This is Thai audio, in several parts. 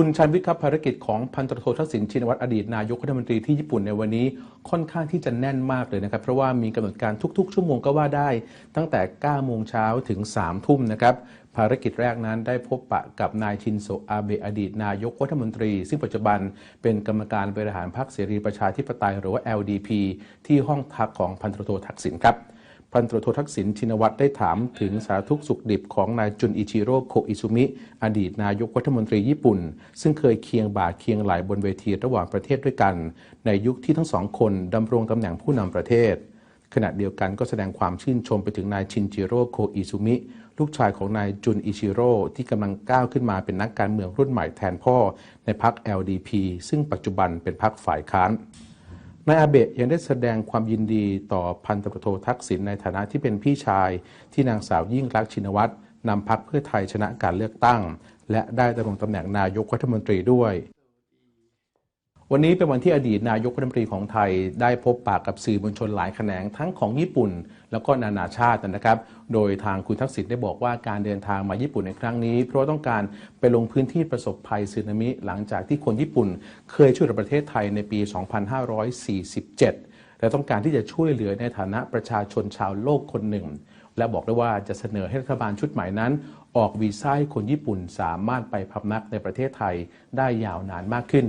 คุณชันวิทย์ครับภารกิจของพันตรโททักษิณชินวัตรอดีตนายกรัฐมนตรีที่ญี่ปุ่นในวันนี้ค่อนข้างที่จะแน่นมากเลยนะครับ เพราะว่ามีกำหนดการทุก ๆ ชั่วโมงก็ว่าได้ ตั้งแต่ 9 โมงเช้าถึง 3 ทุ่มนะครับ ภารกิจแรกนั้นได้พบปะกับนายชินโซอาเบะอดีตนายกรัฐมนตรี ซึ่งปัจจุบันเป็นกรรมการบริหารพรรคเสรีประชาธิปไตยหรือว่า LDP ที่ห้องพักของพันตรโททักษิณครับ พันตรวจโททักษิณชินวัตรได้ถามถึงสารทุกสุขดิบของนายจุนอิชิโร่โคอิซุมิ อดีตนายกรัฐมนตรีญี่ปุ่น ซึ่งเคยเคียงบ่าเคียงไหลบนเวทีระหว่างประเทศด้วยกัน ในยุคที่ทั้งสองคนดำรงตำแหน่งผู้นำประเทศ ขณะเดียวกันก็แสดงความชื่นชมไปถึงนายชินจิโร่โคอิซุมิ ลูกชายของนายจุนอิชิโร่ที่กำลังก้าวขึ้นมาเป็นนักการเมืองรุ่นใหม่แทนพ่อในพรรค LDP ซึ่งปัจจุบันเป็นพรรคฝ่ายค้าน นายอาเบะยังได้แสดงความยินดีต่อพันตำรวจโททักษิณในฐานะที่เป็นพี่ชาย ที่นางสาวยิ่งรักชินวัตรนำพักเพื่อไทยชนะการเลือกตั้ง และได้ดำรงตำแหน่งนายกรัฐมนตรีด้วย วันนี้เป็นวันที่อดีตนายกรัฐมนตรีของไทยได้พบปากกับสื่อมวลชนหลายแขนงทั้งของญี่ปุ่น แล้วก็นานาชาตินะครับ โดยทางคุณทักษิณได้บอกว่าการเดินทางมาญี่ปุ่นในครั้งนี้ เพราะต้องการไปลงพื้นที่ประสบภัยสึนามิหลังจากที่คนญี่ปุ่น เคยช่วยเหลือประเทศไทยในปี 2547 และต้องการที่จะช่วยเหลือในฐานะประชาชนชาวโลกคนหนึ่ง และบอกได้ว่าจะเสนอให้รัฐบาลชุดใหม่นั้น ออกวีซ่าให้คนญี่ปุ่นสามารถไปพำนักในประเทศไทยได้ยาวนานมากขึ้น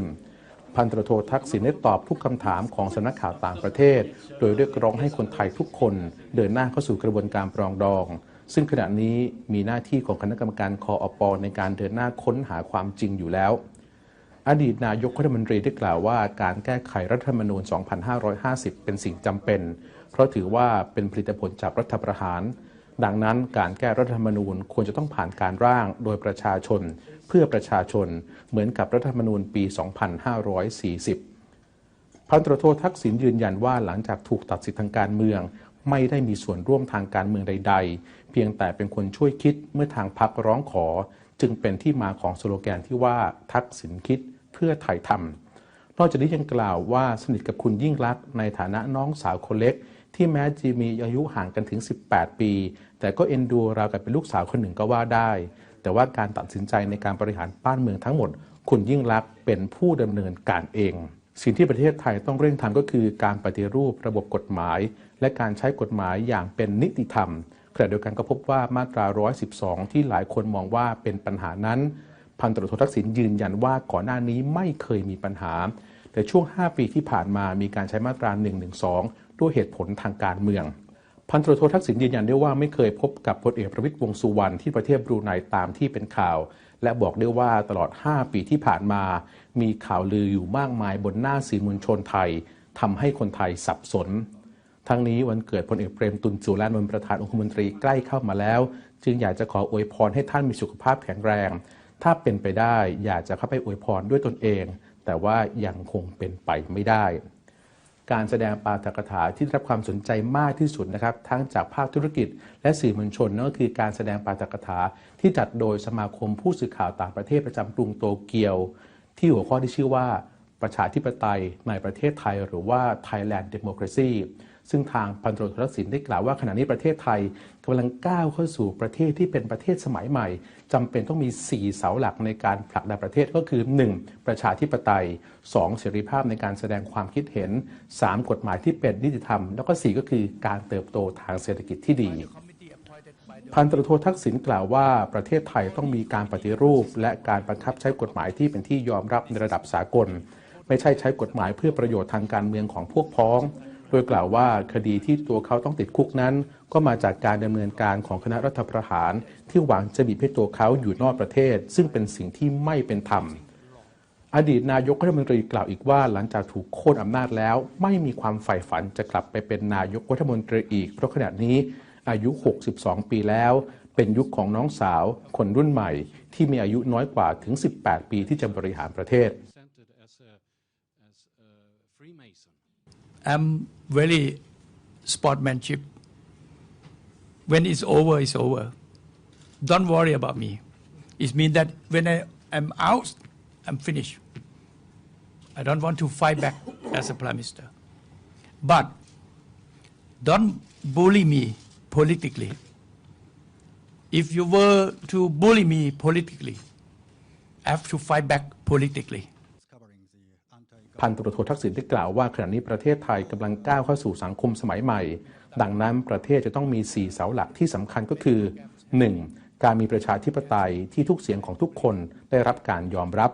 พันตรโททักษิณได้ตอบทุกคำถามของสำนักข่าวต่างประเทศ โดยเรียกร้องให้คนไทยทุกคนเดินหน้าเข้าสู่กระบวนการปรองดอง ซึ่งขณะนี้มีหน้าที่ของคณะกรรมการคออปในการเดินหน้าค้นหาความจริงอยู่แล้ว อดีตนายกรัฐมนตรีได้กล่าวว่า การแก้ไขรัฐธรรมนูญ 2550 เป็นสิ่งจำเป็น เพราะถือว่าเป็นผลิตผลจากรัฐประหารดังนั้นการแก้รัฐธรรมนูญควรจะต้องผ่านการร่างโดยประชาชน เพื่อประชาชนเหมือนกับรัฐธรรมนูญปี 2540 พันตรโททักษิณยืนยันว่าหลังจากถูกตัดสิทธิทางการเมือง ไม่ได้มีส่วนร่วมทางการเมืองใด ๆ เพียงแต่เป็นคนช่วยคิดเมื่อทางพักร้องขอ จึงเป็นที่มาของสโลแกนที่ว่าทักษิณคิดเพื่อไทยทำนอกจากนี้ยังกล่าวว่าสนิทกับคุณยิ่งรักในฐานะน้องสาวคนเล็กที่แม้จะมีอายุห่างกันถึง 18 ปี แต่ก็เอ็นดูราวกับเป็นลูกสาวคนหนึ่งก็ว่าได้ แต่ว่าการตัดสินใจในการบริหารบ้านเมืองทั้งหมด คุณยิ่งรักเป็นผู้ดำเนินการเอง สิ่งที่ประเทศไทยต้องเร่งทำก็คือการปฏิรูประบบกฎหมาย และการใช้กฎหมายอย่างเป็นนิติธรรมขณะเดียวกันก็พบว่ามาตรา 112 ที่หลายคนมองว่าเป็นปัญหานั้นพันตรวจโททักษิณยืนยันว่าก่อนหน้านี้ไม่เคยมีปัญหา แต่ช่วง 5 ปีที่ผ่านมามีการใช้มาตรา 112 ด้วยเหตุผลทางการเมือง พันตรวจโททักษิณยืนยันได้ว่าไม่เคยพบกับพลเอกประวิตรวงสุวรรณที่ประเทศบรูไนตามที่เป็นข่าว และบอกได้ว่าตลอด 5 ปีที่ผ่านมา มีข่าวลืออยู่มากมายบนหน้าสื่อมวลชนไทยทำให้คนไทยสับสน ทั้งนี้วันเกิดพลเอกเปรมตุลจุลานนท์ประธานองคมนตรีใกล้เข้ามาแล้ว จึงอยากจะขออวยพรให้ท่านมีสุขภาพแข็งแรง ถ้าเป็นไปได้อยากจะเข้าไปอวยพรด้วยตนเอง แต่ว่ายังคงเป็นไปไม่ได้ การแสดงปาฐกถาที่ได้รับความสนใจมากที่สุดนะครับ ทั้งจากภาคธุรกิจ และสื่อมวลชนนั่นก็คือการแสดงปาฐกถาที่จัดโดยสมาคมผู้สื่อข่าวต่างประเทศประจำกรุงโตเกียว ที่หัวข้อที่ชื่อว่า ประชาธิปไตยในประเทศไทย หรือว่า Thailand Democracy ซึ่งทางพันตรวจทักษิณได้กล่าวว่าขณะนี้ประเทศไทยกำลังก้าวเข้าสู่ประเทศที่เป็นประเทศสมัยใหม่จำเป็นต้องมี 4 เสาหลักในการผลักดันประเทศก็คือ 1. ประชาธิปไตย 2. เสรีภาพในการแสดงความคิดเห็น 3. กฎหมายที่เป็นนิติธรรม แล้วก็ 4 ก็คือการเติบโตทางเศรษฐกิจที่ดีพันตรโททักษิณกล่าวว่าประเทศไทยต้องมีการปฏิรูป และการบังคับใช้กฎหมายที่เป็นที่ยอมรับในระดับสากล ไม่ใช่ใช้กฎหมายเพื่อประโยชน์ทางการเมืองของพวกพ้อง โดยกล่าวว่าคดีที่ตัวเขาต้องติดคุกนั้น ก็มาจากการดำเนินการของคณะรัฐประหาร ที่หวังจะบีบให้ตัวเขาอยู่นอกประเทศ ซึ่งเป็นสิ่งที่ไม่เป็นธรรมอดีตนายกรัฐมนตรีกล่าวอีกว่าหลังจากถูกโค่นอำนาจแล้ว ไม่มีความใฝ่ฝันจะกลับไปเป็นนายกรัฐมนตรีอีก เพราะขณะนี้อายุ 62 ปีแล้ว เป็นยุคของน้องสาว คนรุ่นใหม่ ที่มีอายุน้อยกว่าถึง 18 ปีที่จะบริหารประเทศ I'm very sportsmanship. When it's over, it's over. Don't worry about me. It means that when I am out, I'm finished. I don't want to fight back as a prime minister. But don't bully me politically. If you were to bully me politically, I have to fight back politically. พันตำรโททักษิณได้กล่าวว่าขณะนี้ประเทศไทยกำลังก้าวเข้าสู่สังคมสมัยใหม่ ดังนั้นประเทศจะต้องมี 4 เสาหลักที่สำคัญก็คือ 1. การมีประชาธิปไตยที่ทุกเสียงของทุกคนได้รับการยอมรับ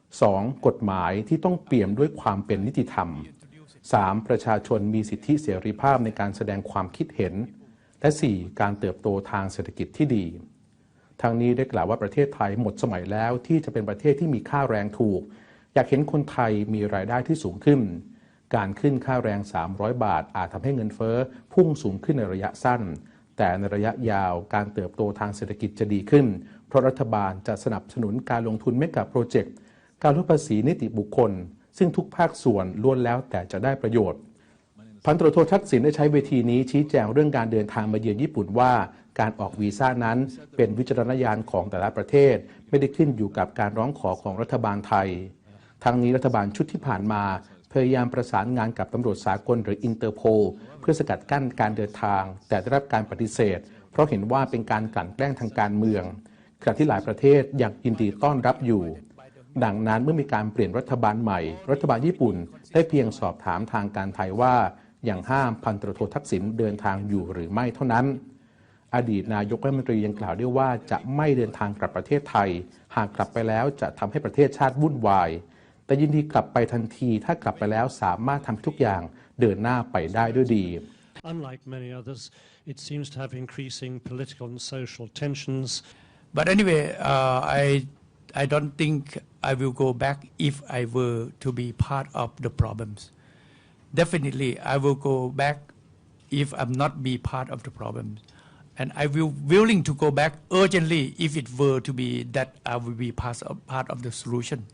2. กฎหมายที่ต้องเปี่ยมด้วยความเป็นนิติธรรม 3. ประชาชนมีสิทธิเสรีภาพในการแสดงความคิดเห็น และ 4. การเติบโตทางเศรษฐกิจที่ดีทางนี้ได้กล่าวว่าประเทศไทยหมดสมัยแล้วที่จะเป็นประเทศที่มีค่าแรงถูก อยากเห็นคนไทยมีรายได้ที่สูงขึ้น การขึ้นค่าแรง 300 บาท อาจทำให้เงินเฟ้อพุ่งสูงขึ้นในระยะสั้น แต่ในระยะยาวการเติบโตทางเศรษฐกิจจะดีขึ้น เพราะรัฐบาลจะสนับสนุนการลงทุนเมกะโปรเจกต์ การลดภาษีนิติบุคคล ซึ่งทุกภาคส่วนล้วนแล้วแต่จะได้ประโยชน์พันตรวจโททักษิณได้ใช้เวทีนี้ชี้แจงเรื่องการเดินทางมาเยือนญี่ปุ่นว่า การออกวีซ่านั้นเป็นวิจารณญาณของแต่ละประเทศ ไม่ได้ขึ้นอยู่กับการร้องขอของรัฐบาลไทย ทั้งนี้รัฐบาลชุดที่ผ่านมา พยายามประสานงานกับตำรวจสากลหรืออินเตอร์โพลเพื่อสกัดกั้นการเดินทาง แต่ได้รับการปฏิเสธ เพราะเห็นว่าเป็นการกลั่นแกล้งทางการเมืองขณะที่หลายประเทศยังยินดีต้อนรับอยู่ ดังนั้นเมื่อมีการเปลี่ยนรัฐบาลใหม่ รัฐบาลญี่ปุ่นได้เพียงสอบถามทางการไทยว่าอยังห้ามพันตรโททักษิณเดินทางอยู่หรือไม่เท่านั้น อดีตนายกรัฐมนตรียังกล่าวด้วยว่าจะไม่เดินทางกลับประเทศไทย หากกลับไปแล้วจะทำให้ประเทศชาติวุ่นวาย แต่ยินดีกลับไปทันที ถ้ากลับไปแล้วสามารถทำทุกอย่างเดินหน้าไปได้ด้วยดี Unlike many others, it seems to have increasing political and social tensions. But anyway, uh, I I don't think I will go back if I were to be part of the problems. Definitely, I will go back if I'm not be part of the problems, and I will willing to go back urgently if it were to be that I will be part of part of the solution.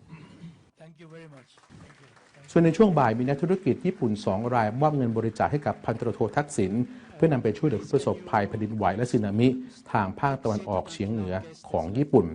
ส่วนในช่วงบ่ายมีนักธุรกิจญี่ปุ่น 2 รายมอบเงินบริจาคให้กับพันตำรวจโททักษิณเพื่อนำไปช่วยเหลือผู้ประสบภัยแผ่นดินไหวและสึนามิ ทางภาคตะวันออกเฉียงเหนือของญี่ปุ่น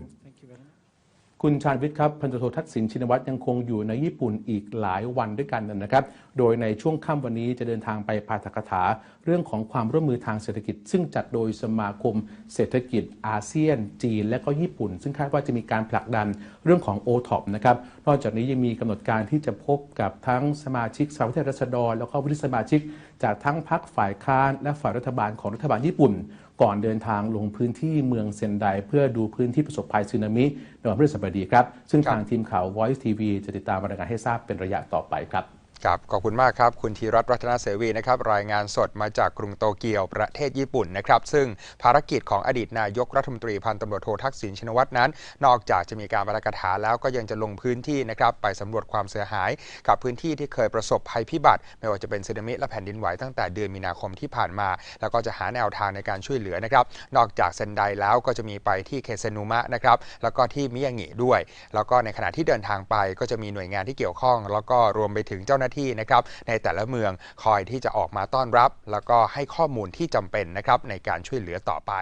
คุณชาญวิทย์ครับพันตำรวจโททักษิณชินวัตรยังคงอยู่ในญี่ปุ่นอีกหลายวันด้วยกันนะครับ โดยในช่วงค่ำวันนี้จะเดินทางไปปาฐกถา เรื่องของความร่วมมือทางเศรษฐกิจ ซึ่งจัดโดยสมาคม เศรษฐกิจอาเซียน จีน และก็ญี่ปุ่น ซึ่งคาดว่าจะมีการผลักดันเรื่องของ o t o p นะครับ นอกจากนี้ยังมีกำหนดการที่จะพบกับทั้งสมาชิกสภาผู้แทนราษฎร แล้วก็วุฒิสมาชิก จากทั้งพรรคฝ่ายค้านและฝ่ายรัฐบาลของรัฐบาลญี่ปุ่น ก่อนเดินทางลงพื้นที่เมืองเซนได เพื่อดูพื้นที่ประสบภัยสึนามิในวันพฤหัสบดีครับ ซึ่งทางทีมข่าว Voice TV จะติดตามรายงานให้ทราบเป็นระยะต่อไปครับ ครับขอบคุณมากครับ คุณธีรัตน์รัตนเสวีนะครับรายงานสดมาจากกรุงโตเกียวประเทศญี่ปุ่นนะครับ ซึ่งภารกิจของอดีตนายกรัฐมนตรีพันตำรวจโททักษิณชินวัตรนั้น นอกจากจะมีการบรรยากาแล้วก็ยังจะลงพื้นที่นะครับไปสำรวจความเสียหาย กับพื้นที่ที่เคยประสบภัยพิบัติ ไม่ว่าจะเป็นสึนามิและแผ่นดินไหวตั้งแต่เดือนมีนาคมที่ผ่านมา แล้วก็จะหาแนวทางในการช่วยเหลือนะครับนอกจากเซนไดแล้วก็จะมีไปที่เคเซนุมะนะครับแล้วก็ที่มิยางิด้วย แล้วก็ในขณะที่เดินทางไปก็จะมีหน่วยงานที่เกี่ยวข้อง แล้วก็รวมไปถึงเจ้าหน้าที่นะครับในแต่ละเมืองคอยที่จะออกมาต้อนรับ แล้วก็ให้ข้อมูลที่จำเป็นนะครับในการช่วยเหลือต่อไป